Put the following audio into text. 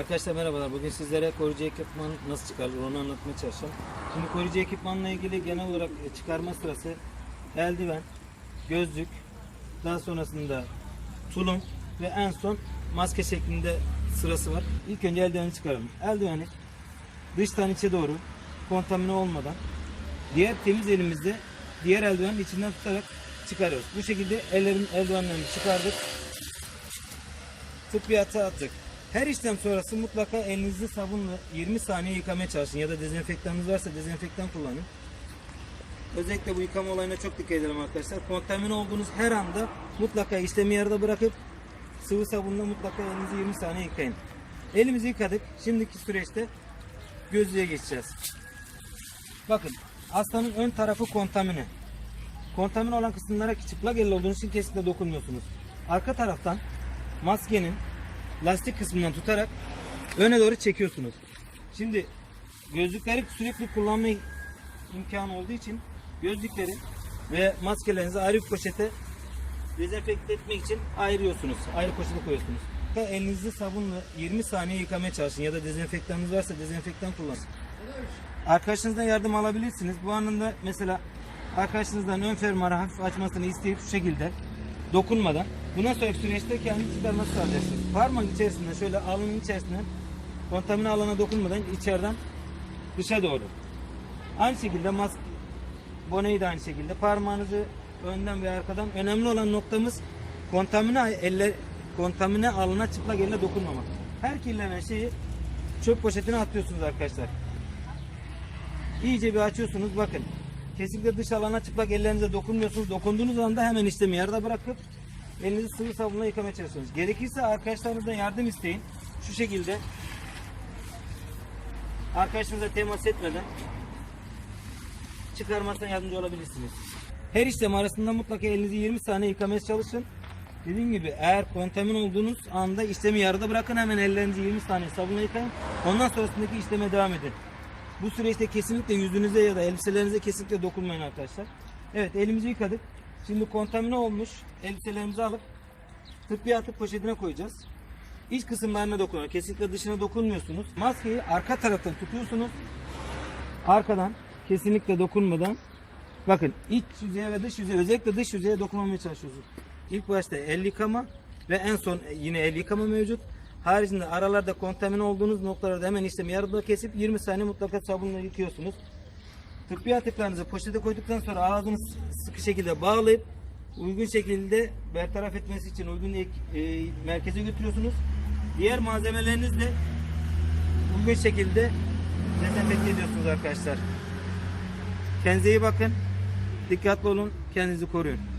Arkadaşlar merhabalar. Bugün sizlere koruyucu ekipman nasıl çıkarılır onu anlatmaya çalışacağım. Şimdi koruyucu ekipmanla ilgili genel olarak e, çıkarma sırası eldiven, gözlük, daha sonrasında tulum ve en son maske şeklinde sırası var. İlk önce eldiveni çıkaralım. Eldiveni dıştan içe doğru kontamine olmadan diğer temiz elimizde diğer eldivenin içinden tutarak çıkarıyoruz. Bu şekilde ellerin eldivenlerini çıkardık. tıbbiyata attık. Her işlem sonrası mutlaka elinizi sabunla 20 saniye yıkamaya çalışın ya da dezenfektanınız varsa dezenfektan kullanın. Özellikle bu yıkama olayına çok dikkat edelim arkadaşlar. Kontamine olduğunuz her anda mutlaka işlemi yarıda bırakıp sıvı sabunla mutlaka elinizi 20 saniye yıkayın. Elimizi yıkadık. Şimdiki süreçte gözlüğe geçeceğiz. Bakın hastanın ön tarafı kontamine. Kontamine olan kısımlara çıplak elle olduğunuz için kesinlikle dokunmuyorsunuz. Arka taraftan maskenin lastik kısmından tutarak öne doğru çekiyorsunuz. Şimdi gözlükleri sürekli kullanma imkanı olduğu için gözlükleri ve maskelerinizi ayrı bir poşete dezenfekte etmek için ayırıyorsunuz. Ayrı poşete koyuyorsunuz. Elinizi sabunla 20 saniye yıkamaya çalışın ya da dezenfektanınız varsa dezenfektan kullanın. Arkadaşınızdan yardım alabilirsiniz. Bu anında mesela arkadaşınızdan ön fermuarı hafif açmasını isteyip şu şekilde dokunmadan bundan sonraki süreçte kendi çıkarması sağlayacaksınız. Parmak içerisinde şöyle alnın içerisinden kontamine alana dokunmadan içeriden dışa doğru. Aynı şekilde maske boneyi de aynı şekilde parmağınızı önden ve arkadan önemli olan noktamız kontamine elle kontamine alana çıplak elle dokunmamak. Her kirlenen şeyi çöp poşetine atıyorsunuz arkadaşlar. İyice bir açıyorsunuz bakın. Kesinlikle dış alana çıplak ellerinize dokunmuyorsunuz. Dokunduğunuz anda hemen işlemi yarıda bırakıp elinizi sıvı sabunla yıkamaya çalışıyorsunuz. Gerekirse arkadaşlarınızdan yardım isteyin. Şu şekilde arkadaşınıza temas etmeden çıkarmasına yardımcı olabilirsiniz. Her işlem arasında mutlaka elinizi 20 saniye yıkamaya çalışın. Dediğim gibi eğer kontamin olduğunuz anda işlemi yarıda bırakın hemen ellerinizi 20 saniye sabunla yıkayın. Ondan sonrasındaki işleme devam edin. Bu süreçte kesinlikle yüzünüze ya da elbiselerinize kesinlikle dokunmayın arkadaşlar. Evet elimizi yıkadık. Şimdi kontamine olmuş elbiselerimizi alıp tıbbi atık poşetine koyacağız. İç kısımlarına dokunuyor. Kesinlikle dışına dokunmuyorsunuz. Maskeyi arka taraftan tutuyorsunuz. Arkadan kesinlikle dokunmadan bakın iç yüzeye ve dış yüzeye özellikle dış yüzeye dokunmamaya çalışıyorsunuz. İlk başta el yıkama ve en son yine el yıkama mevcut. Haricinde aralarda kontamine olduğunuz noktalarda hemen işlemi yarıda kesip 20 saniye mutlaka sabunla yıkıyorsunuz. Tıbbi atıklarınızı poşete koyduktan sonra ağzını sıkı şekilde bağlayıp uygun şekilde bertaraf etmesi için uygun e, merkeze götürüyorsunuz. Diğer malzemelerinizle uygun şekilde dezenfekte ediyorsunuz arkadaşlar. Kendinize iyi bakın. Dikkatli olun. Kendinizi koruyun.